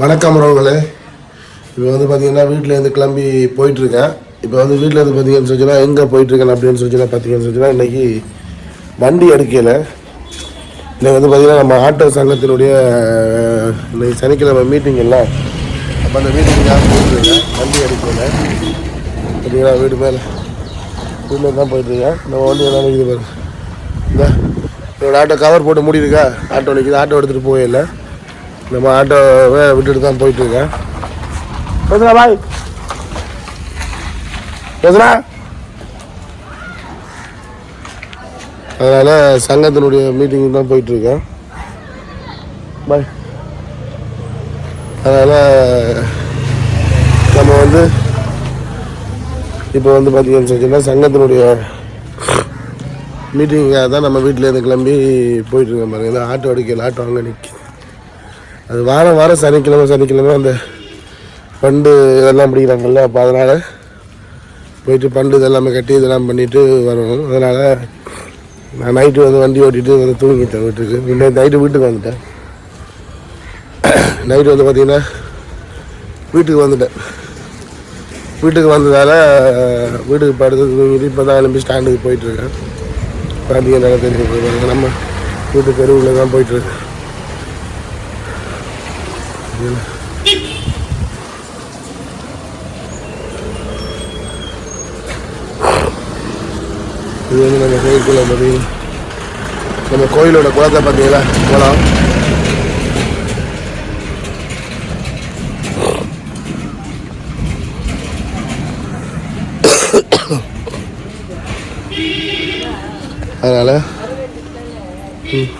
வணக்கம் உறவுகளே. இப்போ வந்து பார்த்தீங்கன்னா வீட்டிலேருந்து கிளம்பி போயிட்டுருக்கேன். இப்போ வந்து வீட்டிலேருந்து பார்த்தீங்கன்னு சொன்னால் எங்கே போயிட்டுருக்கேன் அப்படின்னு சொல்லி பார்த்தீங்கன்னு சொன்னால் இன்றைக்கி வண்டி எடுக்கல. இன்னைக்கு வந்து பார்த்தீங்கன்னா நம்ம ஆட்டோ சங்கத்தினுடைய இன்றைக்கி சனிக்கிழமை மீட்டிங் இல்லை. அப்போ அந்த மீட்டிங்காக போயிட்டுருக்கேன் வண்டி எடுக்கலை. பார்த்தீங்கன்னா வீடு மேலே. வீட்டில் தான் போயிட்டுருக்கேன். நம்ம வண்டி எல்லாம் நிற்கிது பாருங்க இந்த என்னோட ஆட்டோ கவர் போட்டு மூடியிருக்கா. ஆட்டோ நிற்கிது ஆட்டோ எடுத்துகிட்டு போகல நம்ம ஆட்டோவை விட்டுட்டு தான் போயிட்டு இருக்கேன் பேசுறா பாய். பேசுறா அதனால் சங்கத்தினுடைய மீட்டிங் தான் போயிட்டு இருக்கேன் பாய். அதனால் நம்ம வந்து இப்போ வந்து பார்த்தீங்கன்னு சொன்னா சங்கத்தினுடைய மீட்டிங்காக தான் நம்ம வீட்டிலேருந்து கிளம்பி போயிட்டுருக்கோம் பாருங்க. ஆட்டோ அடிக்கல ஆட்டோ அங்கே நிற்கி அது வாரம் வாரம் சனிக்கிழமை சனிக்கிழமை அந்த பண்டு இதெல்லாம் பிடிக்கிறாங்கல்ல அப்போ அதனால் போயிட்டு பண்டு இதெல்லாமே கட்டி இதெல்லாம் பண்ணிட்டு வரணும். அதனால் நான் நைட்டு வந்து வண்டி ஓட்டிட்டு வந்து தூங்கிட்டேன் வீட்டுக்கு. இன்னும் நைட்டு வீட்டுக்கு வந்துட்டேன். நைட்டு வந்து பார்த்தீங்கன்னா வீட்டுக்கு வந்துட்டேன். வீட்டுக்கு வந்ததால் வீட்டுக்கு படுத்து தூங்கிட்டு இப்போ தான் எலும்பி ஸ்டாண்டுக்கு போயிட்டுருக்கேன் பார்த்தீங்கன்னா தெரிஞ்சு நம்ம வீட்டு தெருவில் தான் போயிட்டுருக்கேன் இது வந்து நம்ம கோயிலுக்குள்ள பார்த்தீங்கன்னா நம்ம கோயிலோட குளத்தை பார்த்தீங்களா குளம். அதனால் ம்.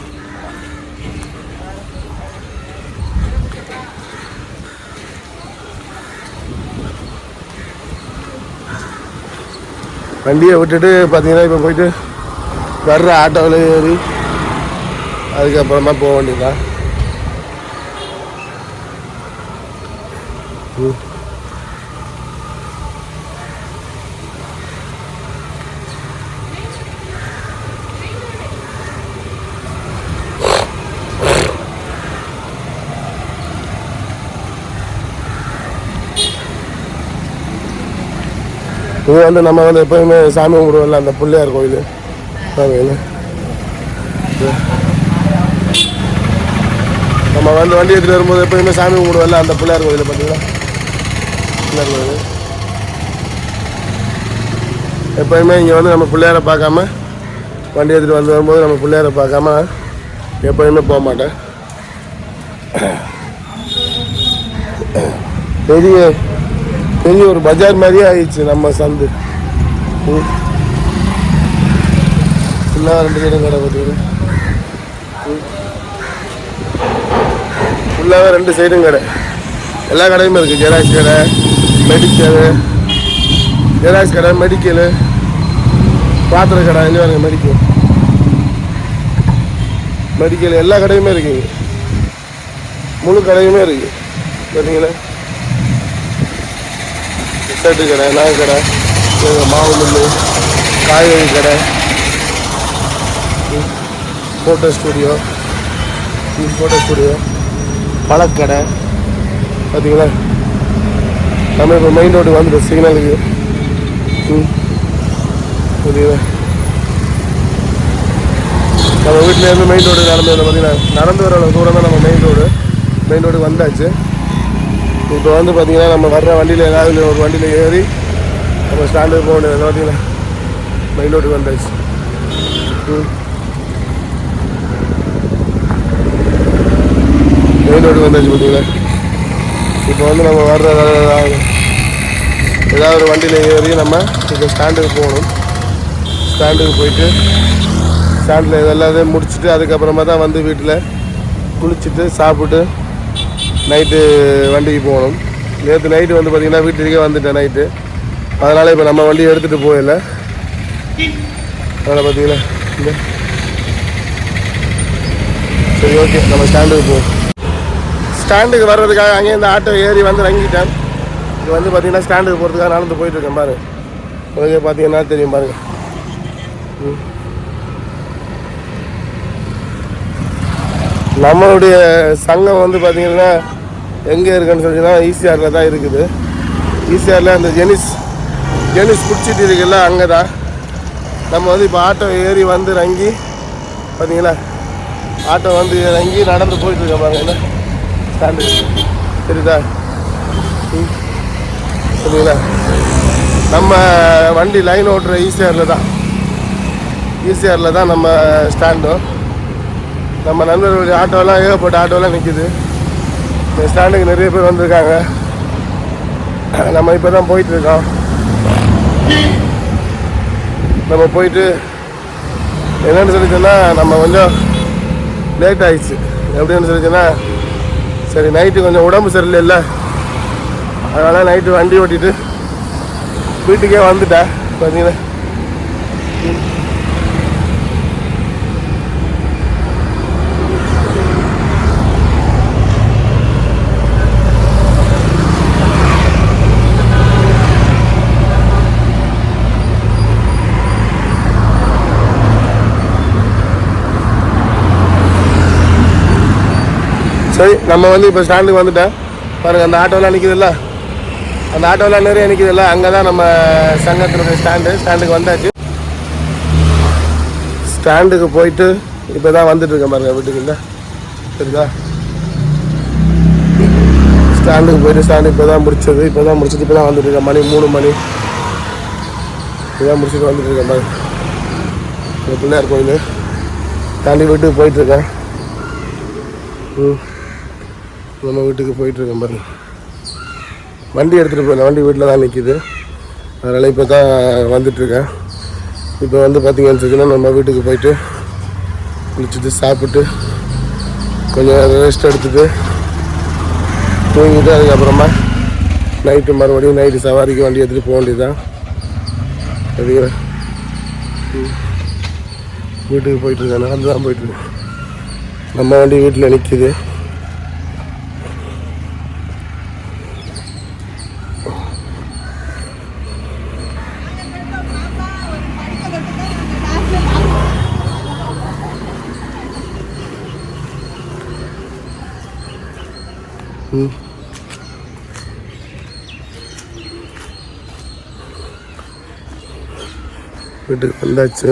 வண்டியை விட்டுட்டு பார்த்தீங்கன்னா இப்போ போயிட்டு வர்ற ஆட்டோவில் ஏறி அதுக்கப்புறமா போக வேண்டியதான் ம். இது வந்து நம்ம வந்து எப்போயுமே சாமி கும்பிடுவோம்ல அந்த பிள்ளையார் கோயில். சாமியில் நம்ம வந்து வண்டி எடுத்துகிட்டு வரும்போது எப்போயுமே சாமி கும்பிடுவோம்ல அந்த பிள்ளையார் கோயில் பார்த்தீங்களா? பிள்ளையார் கோயில். எப்போயுமே இங்கே வந்து நம்ம பிள்ளையாரை பார்க்காம வண்டி எடுத்துகிட்டு வந்து வரும்போது நம்ம பிள்ளையாரை பார்க்காம எப்போயுமே போக மாட்டேன். பெரிய பெரிய ஒரு பஜார் மாதிரியே ஆயிடுச்சு நம்ம சந்து. ஃபுல்லாக ரெண்டு சைடும் கடை பார்த்தீங்கன்னா ஃபுல்லாகவே ரெண்டு சைடும் கடை. எல்லா கடையுமே இருக்குது ஜெராக்ஸ் கடை மெடிக்கல் ஜெராக்ஸ் கடை மெடிக்கலு பாத்திர கடை இங்கே பாருங்க மெடிக்கல் மெடிக்கல் எல்லா கடையுமே இருக்குங்க முழு கடையுமே இருக்குது பார்த்தீங்களா ஷர்ட்டு கடை நகை கடை மாவு மில்லு காய்கறி கடை ஃபோட்டோ ஸ்டூடியோ ஃபோட்டோ ஸ்டூடியோ பழக்கடை பார்த்தீங்களா நம்ம இப்போ மெயின் ரோடு வந்துட்டு சிக்னலுக்கு ம் புரியுதா? நம்ம வீட்டிலேருந்து மெயின் ரோடு நடந்து பார்த்தீங்கன்னா நடந்து வர தூரம் தான் நம்ம மெயின் ரோடு மெயின் ரோடு வந்தாச்சு. இப்போ வந்து பார்த்தீங்கன்னா நம்ம வர்ற வண்டியில் ஏதாவது ஒரு வண்டியில் ஏறி நம்ம ஸ்டாண்டுக்கு போக வேண்டியது பார்த்தீங்கன்னா மெயின் ரோட்டுக்கு வந்தாச்சு ம் மெயின் ரோடு வந்தாச்சு பார்த்தீங்களா? இப்போ வந்து நம்ம வர்ற ஏதாவது ஏதாவது ஒரு வண்டியில் ஏறி நம்ம இப்போ ஸ்டாண்டுக்கு போகணும். ஸ்டாண்டுக்கு போயிட்டு ஸ்டாண்டில் இதெல்லாம் முடிச்சுட்டு அதுக்கப்புறமா தான் வந்து வீட்டில் குளிச்சுட்டு சாப்பிட்டு நைட்டு வண்டிக்கு போகணும். நேற்று நைட்டு வந்து பார்த்தீங்கன்னா வீட்டுக்கே வந்துட்டேன் நைட்டு அதனால் இப்போ நம்ம வண்டியை எடுத்துகிட்டு போயிடல அதனால் பார்த்தீங்கன்னா சரி ஓகே நம்ம ஸ்டாண்டுக்கு போவோம் ஸ்டாண்டுக்கு வர்றதுக்காக அங்கேயே இந்த ஆட்டோ ஏறி வந்து இறங்கிட்டேன். இது வந்து பார்த்தீங்கன்னா ஸ்டாண்டுக்கு போகிறதுக்காக நடந்து போயிட்டுருக்கேன் பாரு. உங்களுக்கு பார்த்தீங்கன்னா தெரியும் பாருங்க. ம். நம்மளுடைய சங்கம் வந்து பார்த்தீங்கன்னா எங்கே இருக்குன்னு சொன்னீங்கன்னா ஈசிஆரில் தான் இருக்குது. ஈசிஆரில் அந்த ஜெனிஸ் ஜெனிஸ் குடிச்சிட்டு இருக்குல்ல அங்கே தான். நம்ம வந்து இப்போ ஆட்டோ ஏறி வந்து இறங்கி பார்த்தீங்களா? ஆட்டோ வந்து இறங்கி நடந்து போயிட்டு இருக்கோம் பாருங்க என்ன? ஸ்டாண்டு சரிதா ம். சரிங்களா நம்ம வண்டி லைன் ஓட்டுற ஈசிஆரில் தான். ஈசிஆரில் தான் நம்ம ஸ்டாண்டும் நம்ம நண்பர்களுடைய ஆட்டோலாம் ஏகப்பட்ட ஆட்டோலாம் நிற்கிது இந்த ஸ்டாண்டுக்கு நிறைய பேர் வந்திருக்காங்க. நம்ம இப்போ தான் போயிட்டுருக்கோம். நம்ம போயிட்டு என்னென்னு சொல்லிச்சோன்னா நம்ம கொஞ்சம் லேட் ஆயிடுச்சு. எப்படின்னு சொல்லிச்சோன்னா சரி நைட்டு கொஞ்சம் உடம்பு சரியில்லைல்ல. அதனால் நைட்டு வண்டி ஓட்டிட்டு வீட்டுக்கே வந்துட்டேன். பார்த்தீங்கன்னா சரி நம்ம வந்து இப்போ ஸ்டாண்டுக்கு வந்துட்டேன். பாருங்க அந்த ஆட்டோலாம் நிற்குதுல்ல அந்த ஆட்டோலாம் நிறைய நிற்குதுல்ல அங்கே தான் நம்ம சங்கத்தினுடைய ஸ்டாண்டு ஸ்டாண்டுக்கு வந்தாச்சு. ஸ்டாண்டுக்கு போயிட்டு இப்போ தான் வந்துட்டுருக்கேன் பாருங்கள் பாருங்க வீட்டுக்கு இல்லை சரிதா? ஸ்டாண்டுக்கு போயிட்டு ஸ்டாண்டு இப்போ தான் முடிச்சது. இப்போ தான் முடிச்சது இப்போ தான் வந்துட்டுருக்கேன் மணி மூணு மணி. இப்போதான் முடிச்சுட்டு வந்துட்டுருக்கேன் பாருங்க. இந்த பிள்ளையார் கோயில். தாண்டி வீட்டுக்கு போயிட்டுருக்கேன் ம். நம்ம வீட்டுக்கு போயிட்டுருக்கேன் பாருங்க. வண்டி எடுத்துகிட்டு போயிடல வண்டி வீட்டில் தான் நிற்கிது அதனால் இப்போ தான் வந்துட்டுருக்கேன். இப்போ வந்து பார்த்திங்கன்னு வச்சுக்கோன்னா நம்ம வீட்டுக்கு போயிட்டு குளிச்சுட்டு சாப்பிட்டு கொஞ்சம் ரெஸ்ட் எடுத்துட்டு தூங்கிட்டு அதுக்கப்புறமா நைட்டு மறுபடியும் நைட்டு சவாரிக்கு வண்டி எடுத்துகிட்டு போக வேண்டியதுதான். சரிங்களா வீட்டுக்கு போயிட்டுருக்கேன் நடந்து தான் போயிட்டுருக்கேன். நம்ம வண்டி வீட்டில் நிற்கிது வீட்டுக்கு வந்தாச்சு.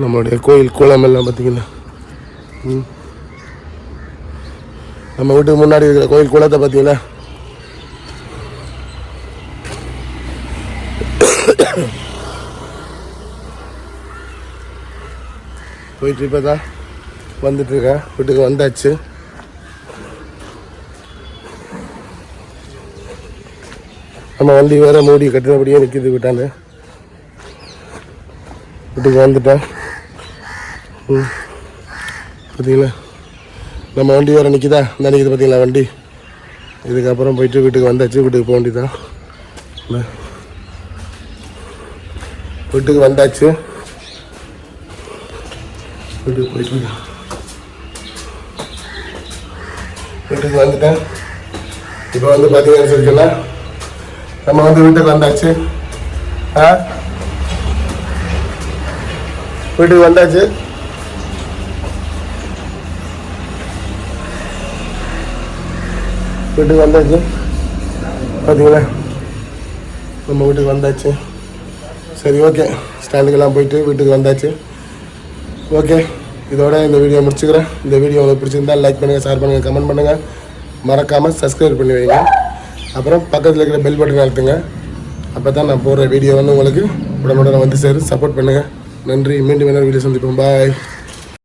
நம்மளுடைய கோயில் குளம் எல்லாம் பார்த்தீங்கன்னா ம். நம்ம வீட்டுக்கு முன்னாடி இருக்கிற கோயில் குளத்தை பார்த்தீங்கன்னா போயிட்டு இப்போ தான் வந்துட்டுருக்கேன் வீட்டுக்கு வந்தாச்சு. நம்ம வண்டி வேற மூடி கட்டினபடியே நிற்கிது விட்டாண்டு. வீட்டுக்கு வந்துட்டேன். ம். பார்த்தீங்களா நம்ம வண்டி வேறு நிற்கிதா இந்த நிற்கிது பார்த்தீங்களா வண்டி? இதுக்கப்புறம் போயிட்டு வீட்டுக்கு வந்தாச்சு. வீட்டுக்கு போக வேண்டியதான் வீட்டுக்கு வந்தாச்சு. வீட்டுக்கு போயிட்டு வீட்டுக்கு வந்துட்டேன். இப்போ வந்து பார்த்தீங்கன்னு சொல்லிச்சுன்னா நம்ம வந்து வீட்டுக்கு வந்தாச்சு. ஆ? வீட்டுக்கு வந்தாச்சு. வீட்டுக்கு வந்தாச்சு. பார்த்தீங்களா நம்ம வீட்டுக்கு வந்தாச்சு. சரி ஓகே. ஸ்டாண்டுக்கெல்லாம் போயிட்டு வீட்டுக்கு வந்தாச்சு. ஓகே. இதோட இந்த வீடியோ முடிச்சுக்கிறேன். இந்த வீடியோ உங்களுக்கு பிடிச்சிருந்தா லைக் பண்ணுங்கள் ஷேர் பண்ணுங்கள் கமெண்ட் பண்ணுங்கள் மறக்காமல் சப்ஸ்கிரைப் பண்ணி வைங்க. அப்புறம் பக்கத்தில் இருக்கிற பெல் பட்டன் அழுத்துங்க. அப்போ தான் நான் போடுற வீடியோ வந்து உங்களுக்கு உடனுடன் வந்து சேரும். சப்போர்ட் பண்ணுங்கள் நன்றி. மீண்டும் இன்னொரு வீடியோ சந்திப்போம். பாய்